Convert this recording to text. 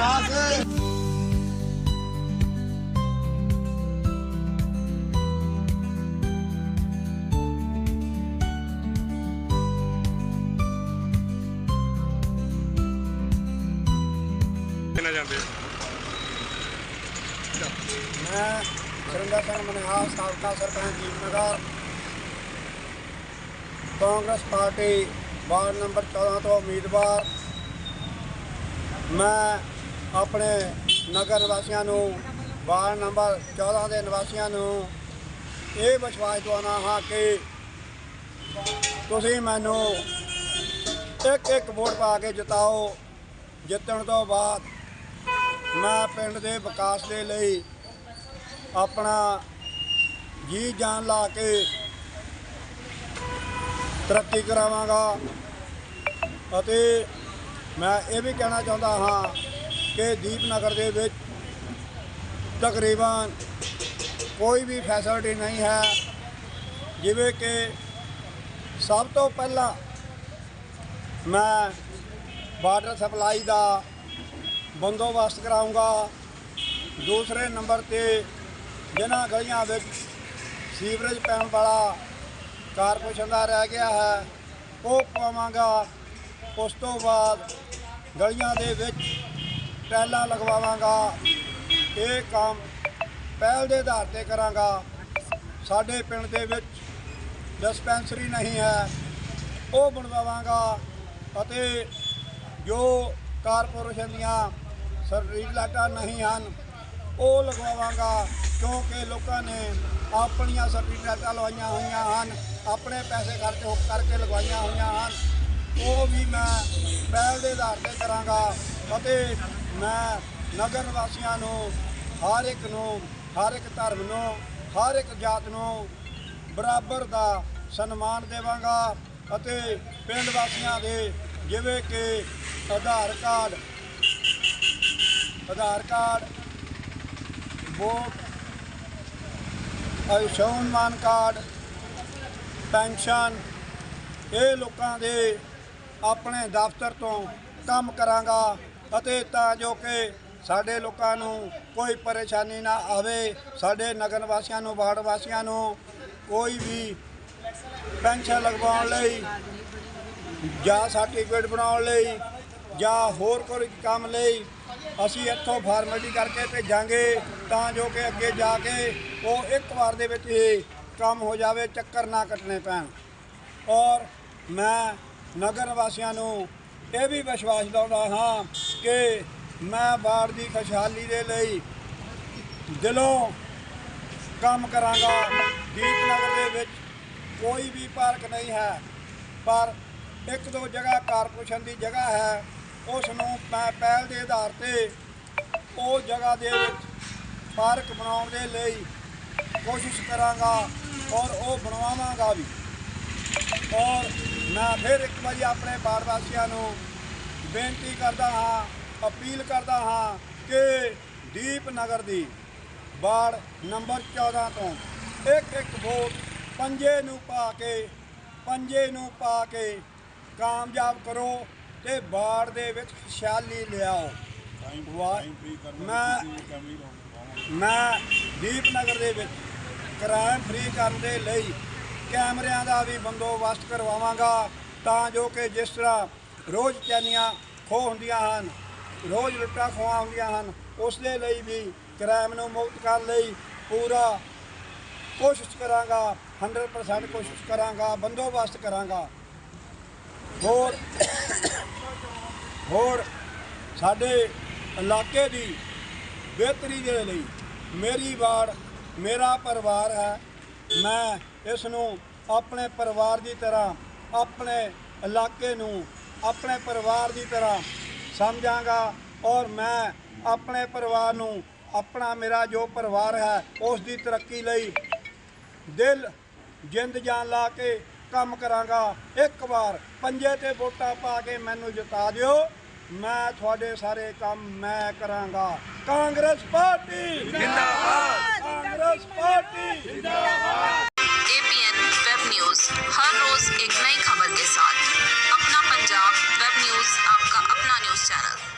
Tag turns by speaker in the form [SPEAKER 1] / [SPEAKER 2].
[SPEAKER 1] ਸਿੰਘ ਨਿਆਸ
[SPEAKER 2] ਕਿੰਨਾ ਜਾਂਦੇ ਹੋ?
[SPEAKER 1] ਮੈਂ ਸਰਿੰਦਰ ਸਿੰਘ ਮਨਿਹਾਲ, ਸਾਬਕਾ sarpanch Deepnagar Congress party ward number 14 ਤੋਂ ਉਮੀਦਵਾਰ ਮੈਂ ਆਪਣੇ ਨਗਰ ਨਿਵਾਸੀਆਂ ਨੂੰ, ਵਾਰਡ ਨੰਬਰ 14 ਦੇ ਨਿਵਾਸੀਆਂ ਨੂੰ ਇਹ ਵਿਸ਼ਵਾਸ ਦਿਵਾਉਣਾ ਹਾਂ ਕਿ ਤੁਸੀਂ ਮੈਨੂੰ ਇੱਕ ਇੱਕ ਵੋਟ ਪਾ ਕੇ ਜਿਤਾਓ। ਜਿੱਤਣ ਤੋਂ ਬਾਅਦ ਮੈਂ ਪਿੰਡ ਦੇ ਵਿਕਾਸ ਦੇ ਲਈ ਆਪਣਾ ਜੀ ਜਾਨ ਲਾ ਕੇ ਤਰੱਕੀ ਕਰਾਵਾਂਗਾ। ਅਤੇ ਮੈਂ ਇਹ ਵੀ ਕਹਿਣਾ ਚਾਹੁੰਦਾ ਹਾਂ ਕਿ ਦੀਪਨਗਰ ਦੇ ਵਿੱਚ ਤਕਰੀਬਨ ਕੋਈ ਵੀ ਫੈਸਿਲਿਟੀ ਨਹੀਂ ਹੈ। ਜਿਵੇਂ ਕਿ ਸਭ ਤੋਂ ਪਹਿਲਾਂ ਮੈਂ ਵਾਟਰ ਸਪਲਾਈ ਦਾ ਬੰਦੋਬਸਤ ਕਰਾਉਂਗਾ ਦੂਸਰੇ ਨੰਬਰ ਤੇ ਜਿਨ੍ਹਾਂ ਗਲੀਆਂ ਵਿੱਚ ਸੀਵਰੇਜ ਪੈਣ ਵਾਲਾ ਕਾਰਪੋਰੇਸ਼ਨ ਦਾ ਰਹਿ ਗਿਆ ਹੈ, ਉਹ ਪਾਵਾਂਗਾ। ਉਸ ਤੋਂ ਬਾਅਦ ਗਲੀਆਂ ਦੇ ਵਿੱਚ ਟੈਲਾਂ ਲਗਵਾਵਾਂਗਾ। ਇਹ ਕੰਮ ਪਹਿਲ ਦੇ ਆਧਾਰ ਤੇ ਕਰਾਂਗਾ। ਸਾਡੇ ਪਿੰਡ ਦੇ ਵਿੱਚ ਡਿਸਪੈਂਸਰੀ ਨਹੀਂ ਹੈ। ਉਹ ਬਣਵਾਵਾਂਗਾ ਅਤੇ ਜੋ ਕਾਰਪੋਰੇਸ਼ਨ ਦੀਆਂ ਸਰਵਿਸ ਲਾਈਟਾਂ ਨਹੀਂ ਹਨ, ਉਹ ਲਗਵਾਵਾਂਗਾ ਕਿਉਂਕਿ ਲੋਕਾਂ ਨੇ ਆਪਣੀਆਂ ਸਰਵਿਸ ਲਾਈਟਾਂ ਲਵਾਈਆਂ ਹੋਈਆਂ ਹਨ, ਆਪਣੇ ਪੈਸੇ ਖਰਚ ਹੋ- ਕਰਕੇ ਲਗਵਾਈਆਂ ਹੋਈਆਂ ਹਨ। ਉਹ ਵੀ ਮੈਂ ਪਹਿਲ ਦੇ ਆਧਾਰ ਤੇ ਕਰਾਂਗਾ ਅਤੇ ਮੈਂ ਨਗਰ ਨਿਵਾਸੀਆਂ ਨੂੰ, ਹਰ ਇੱਕ ਨੂੰ, ਹਰ ਇੱਕ ਧਰਮ ਨੂੰ, ਹਰ ਇੱਕ ਜਾਤ ਨੂੰ ਬਰਾਬਰ ਦਾ ਸਨਮਾਨ ਦੇਵਾਂਗਾ ਅਤੇ ਪਿੰਡ ਵਾਸੀਆਂ ਦੇ ਜਿਵੇਂ ਕਿ Aadhaar card Aadhaar card, vote, Ayushman card, pension, ਇਹ ਲੋਕਾਂ ਦੇ ਆਪਣੇ ਦਫ਼ਤਰ ਤੋਂ ਕੰਮ ਕਰਾਂਗਾ। ਅਤੇ ਤਾਂ ਜੋ ਕਿ ਸਾਡੇ ਲੋਕਾਂ ਨੂੰ ਕੋਈ ਪਰੇਸ਼ਾਨੀ ਨਾ ਆਵੇ, ਸਾਡੇ ਨਗਰ ਵਾਸੀਆਂ ਨੂੰ, ਵਾਰਡ ਵਾਸੀਆਂ ਨੂੰ ਕੋਈ ਵੀ ਪੈਨਸ਼ਨ ਲਗਵਾਉਣ ਲਈ ਜਾਂ ਸਰਟੀਫਿਕੇਟ ਬਣਾਉਣ ਲਈ ਜਾਂ ਹੋਰ ਕੋਈ ਕੰਮ ਲਈ ਅਸੀਂ ਇੱਥੋਂ ਫਾਰਮੈਲਿਟੀ ਕਰਕੇ ਭੇਜਾਂਗੇ ਤਾਂ ਜੋ ਕਿ ਅੱਗੇ ਜਾ ਕੇ ਉਹ ਇੱਕ ਵਾਰ ਦੇ ਵਿੱਚ ਹੀ ਕੰਮ ਹੋ ਜਾਵੇ, ਚੱਕਰ ਨਾ ਕੱਟਣੇ ਪੈਣ। ਔਰ ਮੈਂ ਨਗਰ ਵਾਸੀਆਂ ਨੂੰ ਇਹ ਵੀ ਵਿਸ਼ਵਾਸ ਦਿਲਾਉਂਦਾ ਹਾਂ ਕਿ ਮੈਂ ਬਾੜ ਦੀ ਖੁਸ਼ਹਾਲੀ ਦੇ ਲਈ ਦਿਲੋਂ ਕੰਮ ਕਰਾਂਗਾ। ਦੀਪਨਗਰ ਦੇ ਵਿੱਚ ਕੋਈ ਵੀ ਪਾਰਕ ਨਹੀਂ ਹੈ, ਪਰ ਇੱਕ ਦੋ ਜਗ੍ਹਾ ਕਾਰਪੋਰੇਸ਼ਨ ਦੀ ਜਗ੍ਹਾ ਹੈ। ਉਸ ਨੂੰ ਮੈਂ ਪਹਿਲ ਦੇ ਆਧਾਰ ਤੇ ਉਹ ਜਗ੍ਹਾ ਦੇ ਵਿੱਚ ਪਾਰਕ ਬਣਾਉਣ ਦੇ ਲਈ ਕੋਸ਼ਿਸ਼ ਕਰਾਂਗਾ ਔਰ ਉਹ ਬਣਵਾਵਾਂਗਾ ਵੀ। ਔਰ ਮੈਂ ਫਿਰ ਇੱਕ ਵਾਰੀ ਆਪਣੇ ਬਾੜ ਵਾਸੀਆਂ ਨੂੰ ਬੇਨਤੀ ਕਰਦਾ ਹਾਂ ਅਪੀਲ ਕਰਦਾ ਹਾਂ ਕਿ ਦੀਪਨਗਰ ਦੀ ਵਾਰਡ ਨੰਬਰ 14 ਤੋਂ ਇੱਕ ਇੱਕ ਵੋਟ ਪੰਜੇ ਨੂੰ ਪਾ ਕੇ ਪੰਜੇ ਨੂੰ ਪਾ ਕੇ ਕਾਮਯਾਬ ਕਰੋ ਤੇ ਵਾਰਡ ਦੇ ਵਿੱਚ ਖੁਸ਼ਹਾਲੀ ਲਿਆਓ। ਮੈਂ ਮੈਂ ਦੀਪਨਗਰ ਦੇ ਵਿੱਚ ਕ੍ਰਾਈਮ ਫ੍ਰੀ ਕਰਨ ਦੇ ਲਈ ਕੈਮਰਿਆਂ ਦਾ ਵੀ ਬੰਦੋਬਸਤ ਕਰਵਾਵਾਂਗਾ ਤਾਂ ਜੋ ਕਿ ਜਿਸ ਤਰ੍ਹਾਂ ਰੋਜ਼ ਚੈਨੀਆਂ ਖੋਹ ਹੁੰਦੀਆਂ ਹਨ, ਰੋਜ਼ ਲੁੱਟਾਂ ਖੋਹਾਂ ਹੁੰਦੀਆਂ ਹਨ, ਉਸ ਦੇ ਲਈ ਵੀ ਕ੍ਰਾਈਮ ਨੂੰ ਮੁਕਤ ਕਰਨ ਲਈ ਪੂਰਾ ਕੋਸ਼ਿਸ਼ ਕਰਾਂਗਾ 100% ਕੋਸ਼ਿਸ਼ ਕਰਾਂਗਾ, ਬੰਦੋਬਸਤ ਕਰਾਂਗਾ। ਹੋਰ ਹੋਰ ਸਾਡੇ ਇਲਾਕੇ ਦੀ ਬਿਹਤਰੀ ਦੇ ਲਈ ਮੇਰੀ ਵਾਰਡ ਮੇਰਾ ਪਰਿਵਾਰ ਹੈ। ਮੈਂ ਇਸ ਨੂੰ ਆਪਣੇ ਪਰਿਵਾਰ ਦੀ ਤਰ੍ਹਾਂ ਆਪਣੇ ਇਲਾਕੇ ਨੂੰ ਆਪਣੇ ਪਰਿਵਾਰ ਦੀ ਤਰ੍ਹਾਂ ਸਮਝਾਂਗਾ ਔਰ ਮੈਂ ਆਪਣੇ ਪਰਿਵਾਰ ਨੂੰ ਆਪਣਾ ਮੇਰਾ ਜੋ ਪਰਿਵਾਰ ਹੈ ਉਸ ਦੀ ਤਰੱਕੀ ਲਈ ਦਿਲ ਜਿੰਦ ਜਾਨ ਲਾ ਕੇ ਕੰਮ ਕਰਾਂਗਾ। ਇੱਕ ਵਾਰ ਪੰਜੇ ਤੇ ਵੋਟਾਂ ਪਾ ਕੇ ਮੈਨੂੰ ਜਿਤਾ ਦਿਓ। ਮੈਂ ਤੁਹਾਡੇ ਸਾਰੇ ਕੰਮ ਮੈਂ ਕਰਾਂਗਾ। ਕਾਂਗਰਸ ਪਾਰਟੀ! ਜਿੰਦਾਬਾਦ! ਕਾਂਗਰਸ ਪਾਰਟੀ! ਜਿੰਦਾਬਾਦ